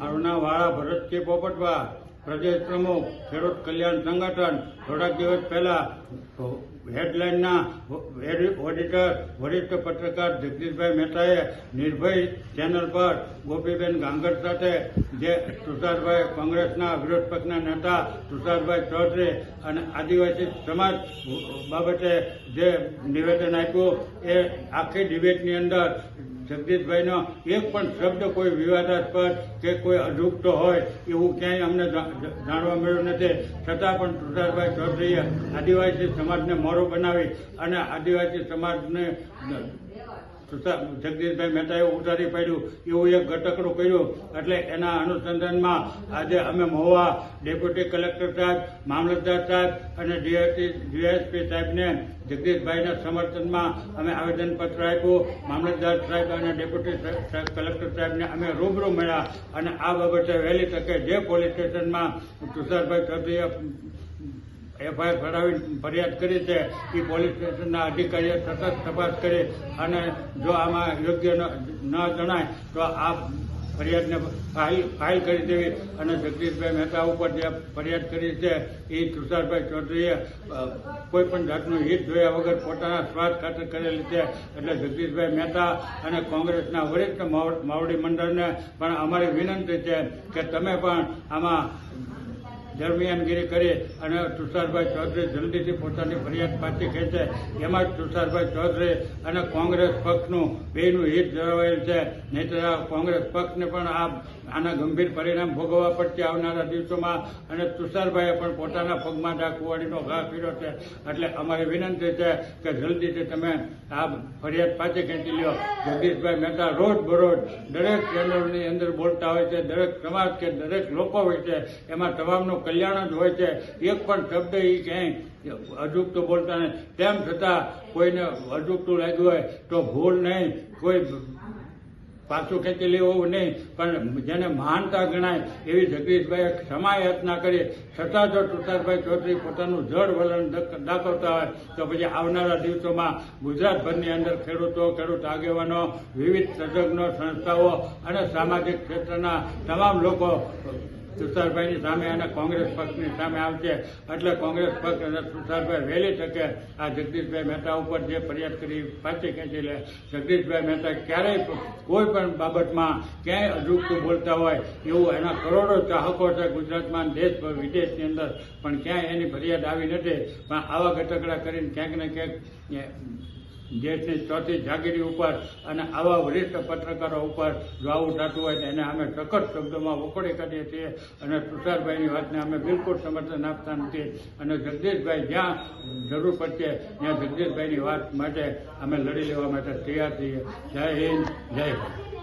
નામ વાળા ભરતજી પોપટવા. પ્રદેશ પ્રમુખ, ખેડૂત કલ્યાણ સંગઠન. થોડાક દિવસ પહેલા હેડલાઇનના ઓડિટર, વરિષ્ઠ પત્રકાર જગદીશભાઈ મહેતાએ નિર્ભય ચેનલ પર ગોપીબેન ગાંગર સાથે, જે તુષારભાઈ કોંગ્રેસના વિરોધ પક્ષના નેતા તુષારભાઈ ચૌધરી અને આદિવાસી સમાજ બાબતે જે નિવેદન આપ્યું, એ આખી ડિબેટની અંદર જગદીશભાઈનો એક પણ શબ્દ કોઈ વિવાદાસ્પદ કે કોઈ અજુગતો હોય, એવું ક્યાંય અમને જાણવા મળ્યું નથી. છતાં પણ તુષારભાઈ ચૌધરીએ આદિવાસી સમાજને મોરો બનાવી અને આદિવાસી સમાજને જગદીશભાઈ મહેતાએ ઉતારી પાડ્યું. એવું એક ઘટકડું કર્યું. એટલે એના અનુસંધાનમાં આજે અમે મહુવા ડેપ્યુટી કલેક્ટર સાહેબ, મામલતદાર સાહેબ અને ડીએસપી ડીએસપી સાહેબને જગદીશભાઈના સમર્થનમાં અમે આવેદનપત્ર આપ્યું. મામલતદાર સાહેબ અને ડેપ્યુટી કલેક્ટર સાહેબને અમે રૂબરૂ મળ્યા અને આ બાબતે વહેલી તકે જે પોલીસ સ્ટેશનમાં તુષારભાઈ ચૌધરીએ એફઆઈઆર ફરાવી ફરિયાદ કરી છે એ પોલીસ સ્ટેશનના અધિકારીએ સતત તપાસ કરી અને જો આમાં યોગ્ય ન જણાય તો આ ફરિયાદને ફાઇલ ફાઇલ કરી દેવી અને જગદીશભાઈ મહેતા ઉપર જે ફરિયાદ કરી છે એ તુષારભાઈ ચૌધરીએ કોઈ પણ જાતનું હિત જોયા વગર પોતાના સ્વાર્થ ખાતર કરેલી છે. એટલે જગદીશભાઈ મહેતા અને કોંગ્રેસના વરિષ્ઠ માવ- માવડી મંડળને પણ અમારી વિનંતી છે કે તમે પણ આમાં દરમિયાનગીરી કરી અને તુષારભાઈ ચૌધરી જલ્દીથી પોતાની ફરિયાદ પાછી ખેંચે. એમાં તુષારભાઈ ચૌધરી અને કોંગ્રેસ પક્ષનું બેનું હિત જળવાયેલ છે. નહીં કોંગ્રેસ પક્ષને પણ આ આના ગંભીર પરિણામ ભોગવવા પડશે આવનારા દિવસોમાં. અને તુષારભાઈએ પણ પોતાના પગમાં આ કુવાડીનો ઘા પીડ્યો છે. એટલે અમારી વિનંતી છે કે જલ્દીથી તમે આ ફરિયાદ પાછી ખેંચી લ્યો. જગદીશભાઈ મહેતા રોજ બરોજ દરેક ચેનલની અંદર બોલતા હોય છે, દરેક સમાજ કે દરેક લોકો હોય છે, એમાં તમામનું કલ્યાણ જ હોય છે. એક પણ શબ્દ એ ક્યાંય અજુકતું બોલતા નહીં. તેમ છતાં કોઈને અજુકતું લાગ્યું હોય તો ભૂલ નહીં. કોઈ પાછું ખેંચી લેવું નહીં. પણ જેને મહાનતા ગણાય એવી જગદીશભાઈએ ક્ષમા યાચના કરી. છતાં જો તુષારભાઈ ચૌધરી પોતાનું જળ વલણ દાખવતા હોય, તો પછી આવનારા દિવસોમાં ગુજરાતભરની અંદર ખેડૂતો, ખેડૂત આગેવાનો, વિવિધ તજજ્ઞો સંસ્થાઓ અને સામાજિક ક્ષેત્રના તમામ લોકો તુષારભાઈની સામે અને કોંગ્રેસ પક્ષની સામે આવશે. એટલે કોંગ્રેસ પક્ષ અને તુષારભાઈ વહેલી તકે આ જગદીશભાઈ મહેતા ઉપર જે ફરિયાદ કરી, પાછી ખેંચી લે. જગદીશભાઈ મહેતા ક્યારેય કોઈ પણ બાબતમાં ક્યાંય અજુકતું બોલતા હોય એવું એના કરોડો ચાહકો છે ગુજરાતમાં દેશ વિદેશની અંદર. પણ ક્યાંય એની ફરિયાદ આવી નથી. પણ આવા ઘટકડા કરીને ક્યાંક ને ક્યાંક દેશની ચોથી જાગીરી ઉપર અને આવા વરિષ્ઠ પત્રકારો ઉપર જો આવું થતું હોય તો એને અમે સખત શબ્દોમાં વખોડી કરીએ છીએ. અને તુષારભાઈની વાતને અમે બિલકુલ સમર્થન આપતા નથી. અને જગદીશભાઈ જ્યાં જરૂર પડશે, ત્યાં જગદીશભાઈની વાત માટે અમે લડી લેવા માટે તૈયાર છીએ. જય હિન્દ, જય ભારત.